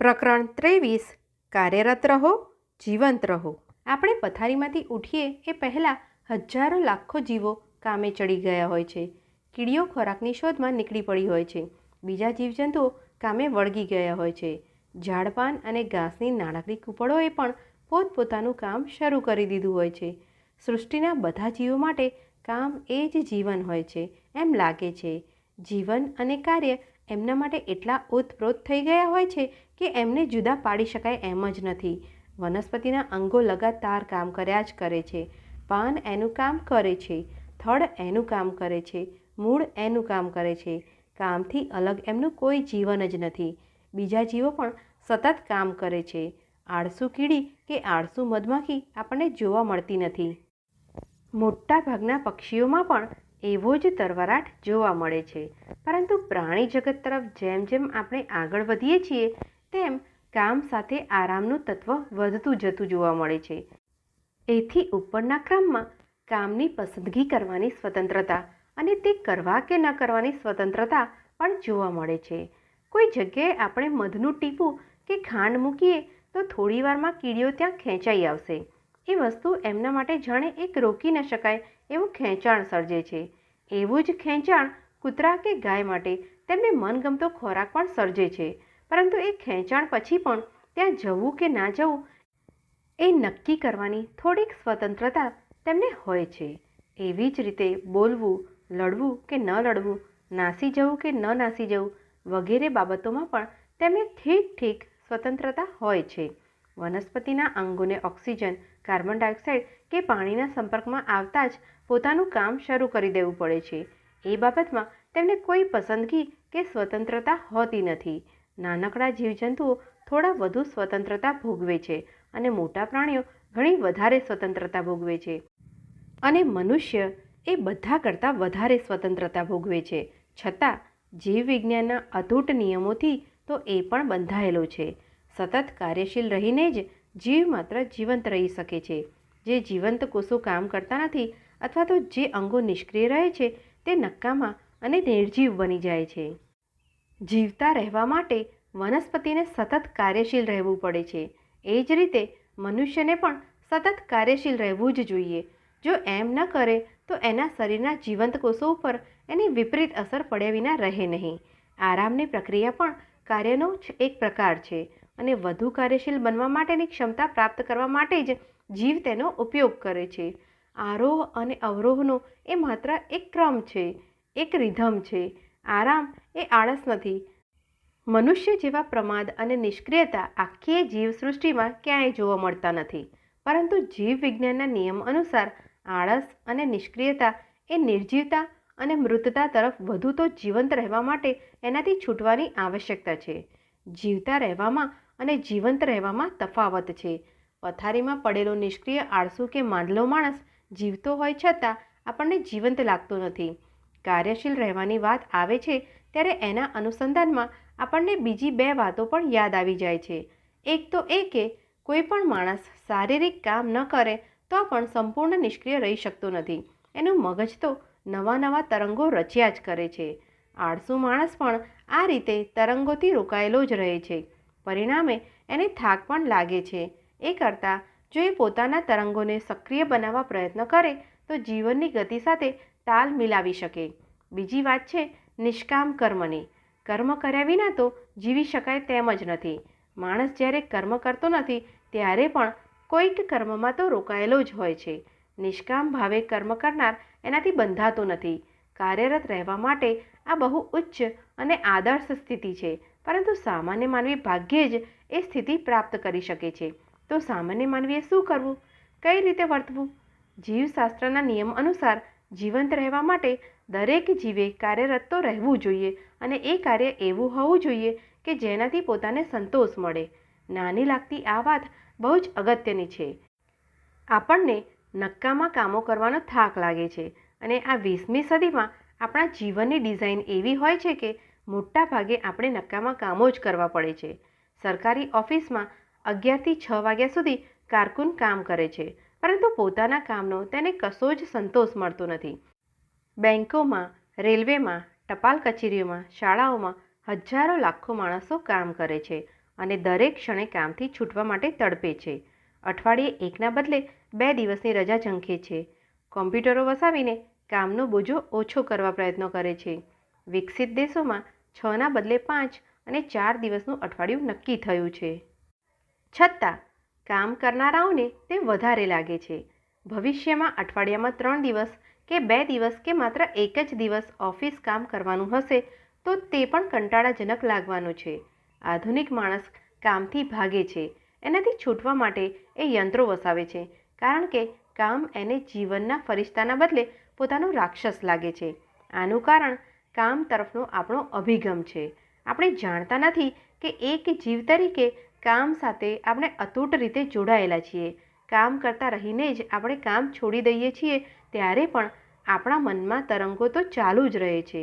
પ્રકરણ ત્રેવીસ. કાર્યરત રહો, જીવંત રહો. આપણે પથારીમાંથી ઉઠીએ એ પહેલાં હજારો લાખો જીવો કામે ચડી ગયા હોય છે. કીડીઓ ખોરાકની શોધમાં નીકળી પડી હોય છે. બીજા જીવજંતુઓ કામે વળગી ગયા હોય છે. ઝાડપાન અને ઘાસની નાણાકડી કૂપળોએ પણ પોતપોતાનું કામ શરૂ કરી દીધું હોય છે. સૃષ્ટિના બધા જીવો માટે કામ એ જ જીવન હોય છે, એમ લાગે છે. જીવન અને કાર્ય એમના માટે એટલા ઓતપ્રોત થઈ ગયા હોય છે કે એમને જુદા પાડી શકાય એમ જ નથી. વનસ્પતિના અંગો લગાતાર કામ કર્યા જ કરે છે. પાન એનું કામ કરે છે. થડ એનું કામ કરે છે. મૂળ એનું કામ કરે છે. કામથી અલગ એમનું કોઈ જીવન જ નથી. બીજા જીવો પણ સતત કામ કરે છે. આળસુ કીડી કે આળસુ મધમાખી આપણને જોવા મળતી નથી. મોટા ભાગના પક્ષીઓમાં પણ એવો જ તરવરાટ જોવા મળે છે. પરંતુ પ્રાણી જગત તરફ જેમ જેમ આપણે આગળ વધીએ છીએ તેમ કામ સાથે આરામનું તત્વ વધતું જતું જોવા મળે છે. એથી ઉપરના ક્રમમાં કામની પસંદગી કરવાની સ્વતંત્રતા અને તે કરવા કે ન કરવાની સ્વતંત્રતા પણ જોવા મળે છે. કોઈ જગ્યાએ આપણે મધનું ટીપું કે ખાંડ મૂકીએ તો થોડીવારમાં કીડીઓ ત્યાં ખેંચાઈ આવશે. એ વસ્તુ એમના માટે જાણે એક રોકી ન શકાય એવું ખેંચાણ સર્જે છે. એવું જ ખેંચાણ કૂતરા કે ગાય માટે તેમને મનગમતો ખોરાક પણ સર્જે છે. પરંતુ એ ખેંચાણ પછી પણ ત્યાં જવું કે ના જવું એ નક્કી કરવાની થોડીક સ્વતંત્રતા તેમને હોય છે. એવી જ રીતે બોલવું, લડવું કે ન લડવું, નાસી જવું કે ન નાસી જવું વગેરે બાબતોમાં પણ તેમને ઠીક ઠીક સ્વતંત્રતા હોય છે. વનસ્પતિના અંગોને ઓક્સિજન, કાર્બન ડાયોક્સાઇડ કે પાણીના સંપર્કમાં આવતા જ પોતાનું કામ શરૂ કરી દેવું પડે છે. એ બાબતમાં તેમને કોઈ પસંદગી કે સ્વતંત્રતા હોતી નથી. નાનકડા જીવજંતુઓ થોડા વધુ સ્વતંત્રતા ભોગવે છે અને મોટા પ્રાણીઓ ઘણી વધારે સ્વતંત્રતા ભોગવે છે. અને મનુષ્ય એ બધા કરતાં વધારે સ્વતંત્રતા ભોગવે છે. છતાં, જીવવિજ્ઞાનના અતૂટ નિયમોથી તો એ પણ બંધાયેલો છે. સતત કાર્યશીલ રહીને જ જીવ માત્ર જીવંત રહી શકે છે. જે જીવંત કોષો કામ કરતા નથી અથવા તો જે અંગો નિષ્ક્રિય રહે છે તે નક્કામાં અને નિર્જીવ બની જાય છે. જીવતા રહેવા માટે વનસ્પતિને સતત કાર્યશીલ રહેવું પડે છે. એ જ રીતે મનુષ્યને પણ સતત કાર્યશીલ રહેવું જ જોઈએ. જો એમ ન કરે, તો એના શરીરના જીવંત કોષો ઉપર એની વિપરીત અસર પડ્યા વિના રહે નહીં. આરામની પ્રક્રિયા પણ કાર્યનો જ એક પ્રકાર છે અને વધુ કાર્યશીલ બનવા માટેની ક્ષમતા પ્રાપ્ત કરવા માટે જ જીવ તેનો ઉપયોગ કરે છે. આરોહ અને અવરોહનો એ માત્ર એક ક્રમ છે, એક રિધમ છે. આરામ એ આળસ નથી. મનુષ્ય જેવા પ્રમાદ અને નિષ્ક્રિયતા આખી જીવસૃષ્ટિમાં ક્યાંય જોવા મળતા નથી. પરંતુ જીવવિજ્ઞાનના નિયમ અનુસાર આળસ અને નિષ્ક્રિયતા એ નિર્જીવતા અને મૃતતા તરફ વધુ તો જીવંત રહેવા માટે એનાથી છૂટવાની આવશ્યકતા છે. જીવતા રહેવામાં અને જીવંત રહેવામાં તફાવત છે. પથારીમાં પડેલો નિષ્ક્રિય આળસુ કે માંદલો માણસ જીવતો હોય છતાં આપણને જીવંત લાગતો નથી. કાર્યશીલ રહેવાની વાત આવે છે, ત્યારે એના અનુસંધાનમાં આપણને બીજી બે વાતો પણ યાદ આવી જાય છે. એક તો એ કે, કોઈ પણ માણસ શારીરિક કામ ન કરે, તો પણ સંપૂર્ણ નિષ્ક્રિય રહી શકતો નથી. એનું મગજ તો નવા નવા તરંગો રચ્યા જ કરે છે. આળસુ માણસ પણ આ રીતે તરંગોથી રોકાયેલો જ રહે છે. પરિણામે એને થાક પણ લાગે છે. એ કરતાં જો એ પોતાના તરંગોને સક્રિય બનાવવા પ્રયત્ન કરે, તો જીવનની ગતિ સાથે તાલ મિલાવી શકે. બીજી વાત છે નિષ્કામ કર્મની. કર્મ કર્યા વિના તો જીવી શકાય તેમ જ નથી. માણસ જ્યારે કર્મ કરતો નથી, ત્યારે પણ કોઈક કર્મમાં તો રોકાયેલો જ હોય છે. નિષ્કામ ભાવે કર્મ કરનાર એનાથી બંધાતો નથી. કાર્યરત રહેવા માટે આ બહુ ઉચ્ચ અને આદર્શ સ્થિતિ છે, પરંતુ સામાન્ય માનવી ભાગ્યે જ એ સ્થિતિ પ્રાપ્ત કરી શકે છે. તો સામાન્ય માનવીએ શું કરવું? કઈ રીતે વર્તવું? જીવશાસ્ત્રના નિયમ અનુસાર જીવંત રહેવા માટે દરેક જીવે કાર્યરત તો રહેવું જોઈએ અને એ કાર્ય એવું હોવું જોઈએ કે જેનાથી પોતાને સંતોષ મળે. નાની લાગતી આ વાત બહુ જ અગત્યની છે. આપણને નક્કામાં કામો કરવાનો થાક લાગે છે અને આ વીસમી સદીમાં આપણા જીવનની ડિઝાઇન એવી હોય છે કે મોટા ભાગે આપણે નક્કામાં કામો જ કરવા પડે છે. સરકારી ઓફિસમાં અગિયારથી છ વાગ્યા સુધી કારકુન કામ કરે છે. પરંતુ પોતાના કામનો તેને કશો જ સંતોષ મળતો નથી. બેન્કોમાં રેલવેમાં, ટપાલ કચેરીઓમાં, શાળાઓમાં હજારો લાખો માણસો કામ કરે છે અને દરેક ક્ષણે કામથી છૂટવા માટે તડપે છે. અઠવાડિયે એકના બદલે બે દિવસની રજા ઝંખે છે. કોમ્પ્યુટરો વસાવીને કામનો બોજો ઓછો કરવા પ્રયત્નો કરે છે. વિકસિત દેશોમાં છના બદલે પાંચ અને ચાર દિવસનું અઠવાડિયું નક્કી થયું છે. છતાં કામ કરનારાઓને તે વધારે લાગે છે. ભવિષ્યમાં અઠવાડિયામાં ત્રણ દિવસ કે બે દિવસ કે માત્ર એક જ દિવસ ઓફિસ કામ કરવાનું હશે, તો તે પણ કંટાળાજનક લાગવાનું છે. આધુનિક માણસ કામથી ભાગે છે. એનાથી છૂટવા માટે એ યંત્રો વસાવે છે, કારણ કે કામ એને જીવનના ફરિશ્તાના બદલે પોતાનો રાક્ષસ લાગે છે. આનું કારણ કામ તરફનો આપણો અભિગમ છે. આપણે જાણતા નથી કે એક જીવ તરીકે કામ સાથે આપણે અતૂટ રીતે જોડાયેલા છીએ. કામ કરતા રહીને જ આપણે કામ છોડી દઈએ છીએ, ત્યારે પણ આપણા મનમાં તરંગો તો ચાલુ જ રહે છે.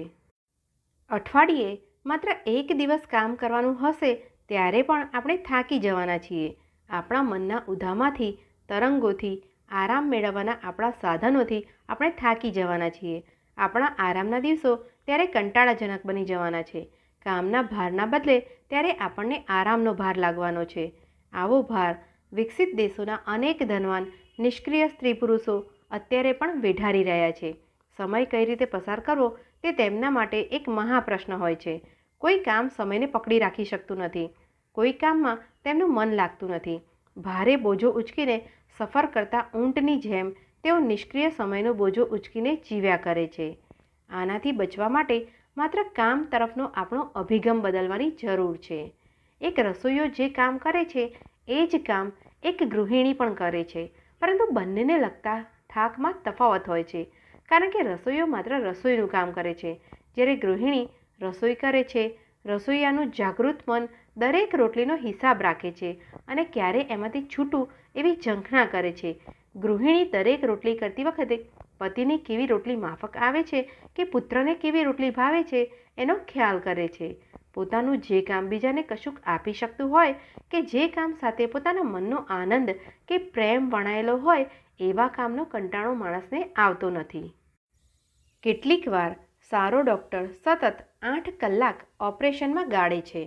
અઠવાડિયે માત્ર એક દિવસ કામ કરવાનું હશે, ત્યારે પણ આપણે થાકી જવાના છીએ. આપણા મનના ઉધામાંથી, તરંગોથી, આરામ મેળવવાના આપણા સાધનોથી આપણે થાકી જવાના છીએ. આપણા આરામના દિવસો ત્યારે કંટાળાજનક બની જવાના છે. કામના ભારના બદલે ત્યારે આપણને આરામનો ભાર લાગવાનો છે. આવો ભાર વિકસિત દેશોના અનેક ધનવાન, નિષ્ક્રિય સ્ત્રી પુરુષો અત્યારે પણ વેઢારી રહ્યા છે. સમય કઈ રીતે પસાર કરવો તે તેમના માટે એક મહાપ્રશ્ન હોય છે. કોઈ કામ સમયને પકડી રાખી શકતું નથી. કોઈ કામમાં તેમનું મન લાગતું નથી. ભારે બોજો ઉચકીને સફર કરતા ઊંટની જેમ તેઓ નિષ્ક્રિય સમયનો બોજો ઉચકીને જીવ્યા કરે છે. આનાથી બચવા માટે માત્ર કામ તરફનો આપણો અભિગમ બદલવાની જરૂર છે. એક રસોઈયો જે કામ કરે છે, એ જ કામ એક ગૃહિણી પણ કરે છે, પરંતુ બંનેને લગતા થાકમાં તફાવત હોય છે, કારણ કે રસોઈયો માત્ર રસોઈનું કામ કરે છે. જ્યારે ગૃહિણી રસોઈ કરે છે, રસોઈયાનું જાગૃત મન દરેક રોટલીનો હિસાબ રાખે છે અને ક્યારે એમાંથી છૂટું એવી ઝંખના કરે છે. ગૃહિણી દરેક રોટલી કરતી વખતે પતિની કેવી રોટલી માફક આવે છે કે પુત્રને કેવી રોટલી ભાવે છે, એનો ખ્યાલ કરે છે. પોતાનું જે કામ બીજાને કશુંક આપી શકતું હોય કે જે કામ સાથે પોતાના મનનો આનંદ કે પ્રેમ વણાયેલો હોય, એવા કામનો કંટાળો માણસને આવતો નથી. કેટલીક વાર સારો ડૉક્ટર સતત આઠ કલાક ઓપરેશનમાં ગાળે છે.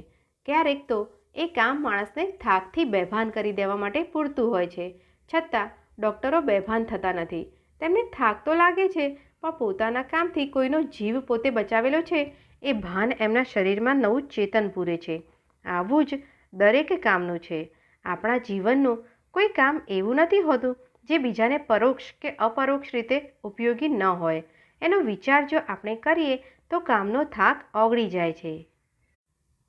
ક્યારેક તો એ કામ માણસને થાકથી બેભાન કરી દેવા માટે પૂરતું હોય છે. છતાં ડૉક્ટરો બેભાન થતા નથી. તેમને થાક તો લાગે છે, પણ પોતાના કામથી કોઈનો જીવ પોતે બચાવેલો છે, એ ભાન એમના શરીરમાં નવું ચેતન પૂરે છે. આવું જ દરેક કામનું છે. આપણા જીવનનું કોઈ કામ એવું નથી હોતું જે બીજાને પરોક્ષ કે અપરોક્ષ રીતે ઉપયોગી ન હોય. એનો વિચાર જો આપણે કરીએ તો કામનો થાક ઓગળી જાય છે.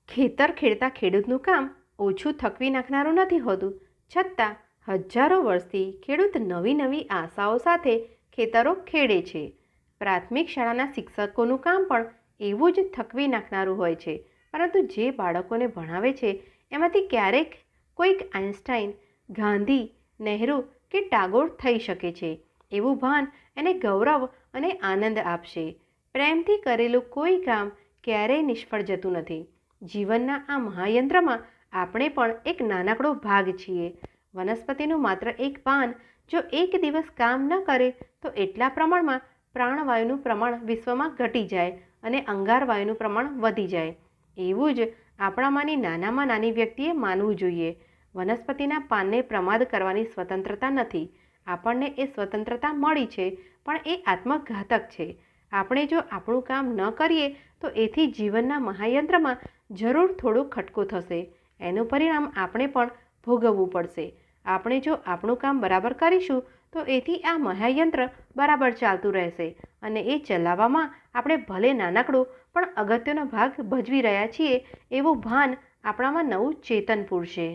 ખેતર ખેડતા ખેડૂતનું કામ ઓછું થકવી નાખનારું નથી હોતું. છતાં હજારો વર્ષથી ખેડૂત નવી નવી આશાઓ સાથે ખેતરો ખેડે છે. પ્રાથમિક શાળાના શિક્ષકોનું કામ પણ એવું જ થકવી નાખનારું હોય છે. પરંતુ જે બાળકોને ભણાવે છે, એમાંથી ક્યારેક કોઈક આઇન્સ્ટાઈન ગાંધી, નહેરુ કે ટાગોર થઈ શકે છે. એવું ભાન એને ગૌરવ અને આનંદ આપશે. પ્રેમથી કરેલું કોઈ કામ ક્યારેય નિષ્ફળ જતું નથી. જીવનના આ મહાયંત્રમાં આપણે પણ એક નાનકડો ભાગ છીએ. વનસ્પતિનું માત્ર એક પાન જો એક દિવસ કામ ન કરે, તો એટલા પ્રમાણમાં પ્રાણવાયુનું પ્રમાણ વિશ્વમાં ઘટી જાય અને અંગારવાયુનું પ્રમાણ વધી જાય. એવું જ આપણામાંની નાનામાં નાની વ્યક્તિએ માનવું જોઈએ. વનસ્પતિના પાનને પ્રમાદ કરવાની સ્વતંત્રતા નથી. આપણને એ સ્વતંત્રતા મળી છે, પણ એ આત્મઘાતક છે. આપણે જો આપણું કામ ન કરીએ, તો એથી જીવનના મહાયંત્રમાં જરૂર થોડો ખટકો થશે. એનું પરિણામ આપણે પણ ભોગવવું પડશે. આપણે જો આપણું કામ બરાબર કરીશું, તો એથી આ મહાયંત્ર બરાબર ચાલતું રહેશે અને એ ચલાવવામાં આપણે ભલે નાનકડું, પણ અગત્યનો ભાગ ભજવી રહ્યા છીએ એવું ભાન આપણામાં નવું ચેતન પૂરશે.